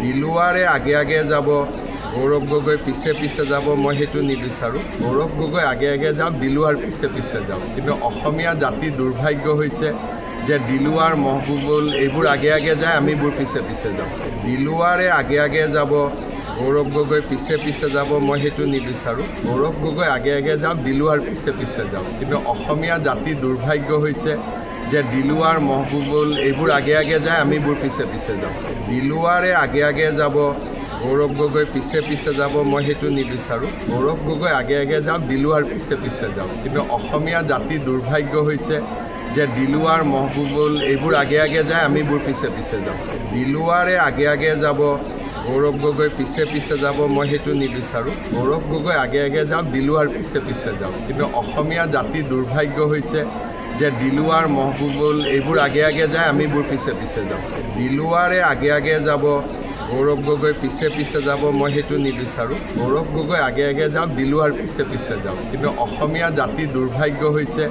দিলুৱাৰে আগে আগে যাব, গৌৰৱ গগৈ পিছে পিছে যাব, মই সেইটো নিবিচাৰোঁ। গৌৰৱ গগৈ আগে আগে যাওক দিলুৱাৰ পিছে পিছে যাওক কিন্তু অসমীয়া জাতি দুৰ্ভাগ্য হৈছে যে দিলুৱাৰ, মহবুবুল এইবোৰ আগে আগে যায় আমিবোৰ পিছে পিছে যাওঁ দিলুৱাৰে আগে আগে যাব, গৌৰৱ গগৈ পিছে পিছে যাব, মই সেইটো নিবিচাৰোঁ। গৌৰৱ গগৈ আগে আগে যাওক দিলুৱাৰ পিছে পিছে যাওক কিন্তু অসমীয়া জাতি দুৰ্ভাগ্য হৈছে যে দিলুৱাৰ মহবুবুল, এইবোৰ আগে আগে যায় আমিবোৰ পিছে পিছে যাওঁ। দিলুৱাৰে আগে আগে যাব, গৌৰৱ গগৈ পিছে পিছে যাব, মই সেইটো নিবিচাৰোঁ। গৌৰৱ গগৈ আগে আগে যাওক দিলুৱাৰ পিছে পিছে যাওক কিন্তু অসমীয়া জাতি দুৰ্ভাগ্য হৈছে যে দিলুৱাৰ মহবুবুল, এইবোৰ আগে আগে যায় আমিবোৰ পিছে পিছে যাওঁ। দিলুৱাৰে আগে আগে যাব, গৌৰৱ গগৈ পিছে পিছে যাব, মই সেইটো নিবিচাৰোঁ। গৌৰৱ গগৈ আগে আগে যাওক দিলুৱাৰ পিছে পিছে যাওক কিন্তু অসমীয়া জাতি দুৰ্ভাগ্য হৈছে যে দিলুৱাৰ মহবুবুল, এইবোৰ আগে আগে যায় আমিবোৰ পিছে পিছে যাওঁ। দিলুৱাৰে আগে আগে যাব, গৌৰৱ গগৈ পিছে পিছে যাব, মই সেইটো নিবিচাৰোঁ। গৌৰৱ গগৈ আগে আগে যাওক দিলুৱাৰ পিছে পিছে যাওক কিন্তু অসমীয়া জাতি দুৰ্ভাগ্য হৈছে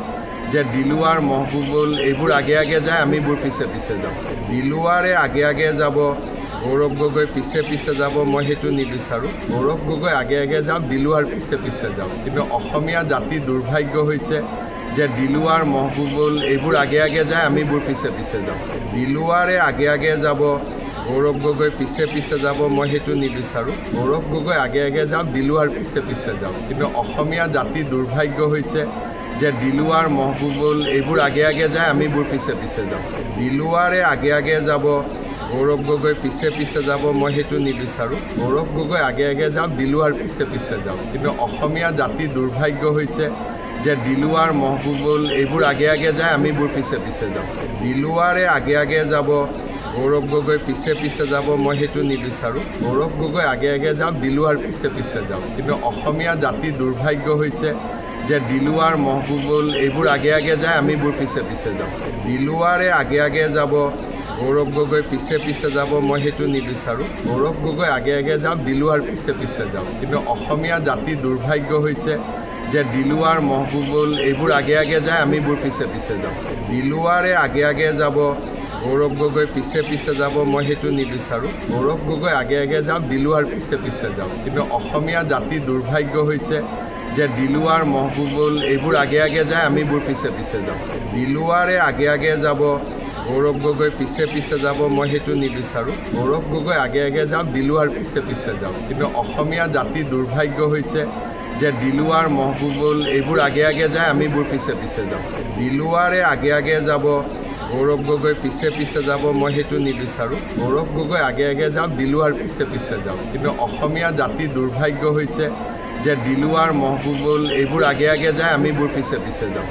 যে দিলুৱাৰ, মহবুবুল, এইবোৰ আগে আগে যায় আমিবোৰ পিছে পিছে যাওঁ। দিলুৱাৰে আগে আগে যাব, গৌৰৱ গগৈ পিছে পিছে যাব, মই সেইটো নিবিচাৰোঁ। গৌৰৱ গগৈ আগে আগে যাওক দিলুৱাৰ পিছে পিছে যাওক কিন্তু অসমীয়া জাতি দুৰ্ভাগ্য হৈছে যে দিলুৱাৰ মহবুবুল, এইবোৰ আগে আগে যায় আমিবোৰ পিছে পিছে যাওঁ। দিলুৱাৰে আগে আগে যাব, গৌৰৱ গগৈ পিছে পিছে যাব, মই সেইটো নিবিচাৰোঁ। গৌৰৱ গগৈ আগে আগে যাওক দিলুৱাৰ পিছে পিছে যাওক কিন্তু অসমীয়া জাতি দুৰ্ভাগ্য হৈছে যে দিলুৱাৰ, মহবুবুল, এইবোৰ আগে আগে যায় আমিবোৰ পিছে পিছে যাওঁ। দিলুৱাৰে আগে আগে যাব, গৌৰৱ গগৈ পিছে পিছে যাব, মই সেইটো নিবিচাৰোঁ। গৌৰৱ গগৈ আগে আগে যাওক দিলুৱাৰ পিছে পিছে যাওক কিন্তু অসমীয়া জাতি দুৰ্ভাগ্য হৈছে যে দিলুৱাৰ মহবুবুল, এইবোৰ আগে আগে যায় আমিবোৰ পিছে পিছে যাওঁ। দিলুৱাৰে আগে আগে যাব, গৌৰৱ গগৈ পিছে পিছে যাব, মই সেইটো নিবিচাৰোঁ। গৌৰৱ গগৈ আগে আগে যাওক দিলুৱাৰ পিছে পিছে যাওক কিন্তু অসমীয়া জাতি দুৰ্ভাগ্য হৈছে যে দিলুৱাৰ মহবুবুল, এইবোৰ আগে আগে যায় আমিবোৰ পিছে পিছে যাওঁ। দিলুৱাৰে আগে আগে যাব, গৌৰৱ গগৈ পিছে পিছে যাব, মই সেইটো নিবিচাৰোঁ। গৌৰৱ গগৈ আগে আগে যাওক দিলুৱাৰ পিছে পিছে যাওক কিন্তু অসমীয়া জাতি দুৰ্ভাগ্য হৈছে যে দিলুৱাৰ মহবুবুল, এইবোৰ আগে আগে যায় আমিবোৰ পিছে পিছে যাওঁ। দিলুৱাৰে আগে আগে যাব, গৌৰৱ গগৈ পিছে পিছে যাব, মই সেইটো নিবিচাৰোঁ। গৌৰৱ গগৈ আগে আগে যাওক দিলুৱাৰ পিছে পিছে যাওক কিন্তু অসমীয়া জাতি দুৰ্ভাগ্য হৈছে যে দিলুৱাৰ মহবুবুল, এইবোৰ আগে আগে যায় আমিবোৰ পিছে পিছে যাওঁ। দিলুৱাৰে আগে আগে যাব, গৌৰৱ গগৈ পিছে পিছে যাব, মই সেইটো নিবিচাৰোঁ। গৌৰৱ গগৈ আগে আগে যাওক দিলুৱাৰ পিছে পিছে যাওক কিন্তু অসমীয়া জাতি দুৰ্ভাগ্য হৈছে যে দিলুৱাৰ মহবুবুল, এইবোৰ আগে আগে যায় আমিবোৰ পিছে পিছে যাওঁ। দিলুৱাৰে আগে আগে যাব, গৌৰৱ গগৈ পিছে পিছে যাব, মই সেইটো নিবিচাৰোঁ। গৌৰৱ গগৈ আগে আগে যাওক দিলুৱাৰ পিছে পিছে যাওক কিন্তু অসমীয়া জাতি দুৰ্ভাগ্য হৈছে যে দিলুৱাৰ মহবুবুল, এইবোৰ আগে আগে যায় আমিবোৰ পিছে পিছে যাওঁ।